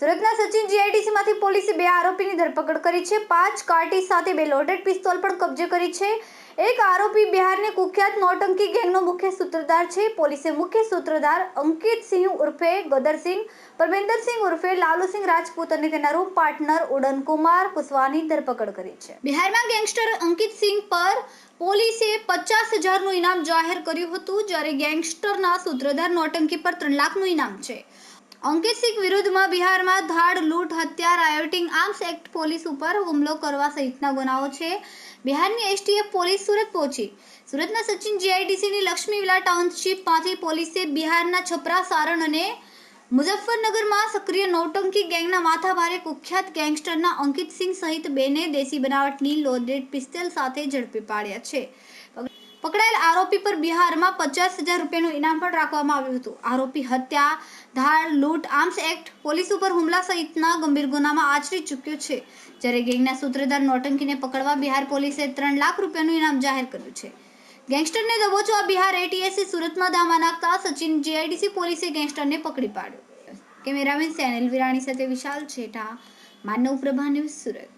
સુરતના સચિન જીઆઈડીસીમાંથી પોલીસે બે આરોપીની ધરપકડ કરી છે. પાંચ કાર્ટી સાથે બે લોડેડ પિસ્તોલ પણ કબજે કરી છે. એક આરોપી બિહારની કુખ્યાત નોટંકી ગેંગનો મુખ્ય સૂત્રધાર છે. પોલીસે મુખ્ય સૂત્રધાર અંકિત સિંહ ઉર્ફે ગદરસિંહ પરમેન્દરસિંહ ઉર્ફે લાલુસિંહ રાજપૂત અને તેના રૂમ પાર્ટનર ઉડનકુમાર કુશવાની ધરપકડ કરી છે. બિહારમાં ગેંગસ્ટર અંકિત સિંહ પર પોલીસે પચાસ હજારનું ઇનામ જાહેર કર્યું હતું, જ્યારે ગેંગસ્ટરના સૂત્રધાર નોટંકી પર ત્રણ લાખનું ઇનામ છે. અંકિત સિંહ વિરુદ્ધમાં બિહારમાં ધાડ, લૂંટ, હત્યા, રાયોટિંગ, આર્મ્સ એક્ટ પોલીસ ઉપર હુમલો કરવા સહિતના ગુનાઓ છે. બિહારની એસટીએફ પોલીસ સુરત પહોંચી. સુરતના સચિન જીઆઈડીસીની લક્ષ્મી વિલા ટાઉનશીપમાંથી પોલીસે બિહારના છપરા સારણ અને મુઝફ્ફરનગરમાં સક્રિય નૌટંકી ગેંગના માથાભારે કુખ્યાત ગેંગસ્ટરના અંકિત સિંહ સહિત બેને દેશી બનાવટની લોડેડ પિસ્તોલ સાથે ઝડપી પાડ્યા છે. પકડાયેલ આરોપી પર બિહારમાં પચાસ હજાર રૂપિયાનું ઇનામ પણ રાખવામાં આવ્યું હતું. આરોપી હત્યા ધાર લૂંટ, આર્મ્સ એક્ટ, પોલીસ ઉપર હુમલા સહિતના ગંભીર ગુનામાં આચરી ચૂક્યો છે. જ્યારે ગેંગના સૂત્રધાર નોટંકીને પકડવા બિહાર પોલીસે ત્રણ લાખ રૂપિયાનું ઇનામ જાહેર કર્યું છે. ગેંગસ્ટરને દબોચવા બિહાર એટીએસે સુરતમાં ધામા નાખતા સચિન જીઆઈડીસી પોલીસે ગેંગસ્ટરને પકડી પાડ્યો. કેમેરામેન સેનલ વિરાણી સાથે વિશાલ છેઠા, માનવ પ્રભા ન્યૂઝ સુરત.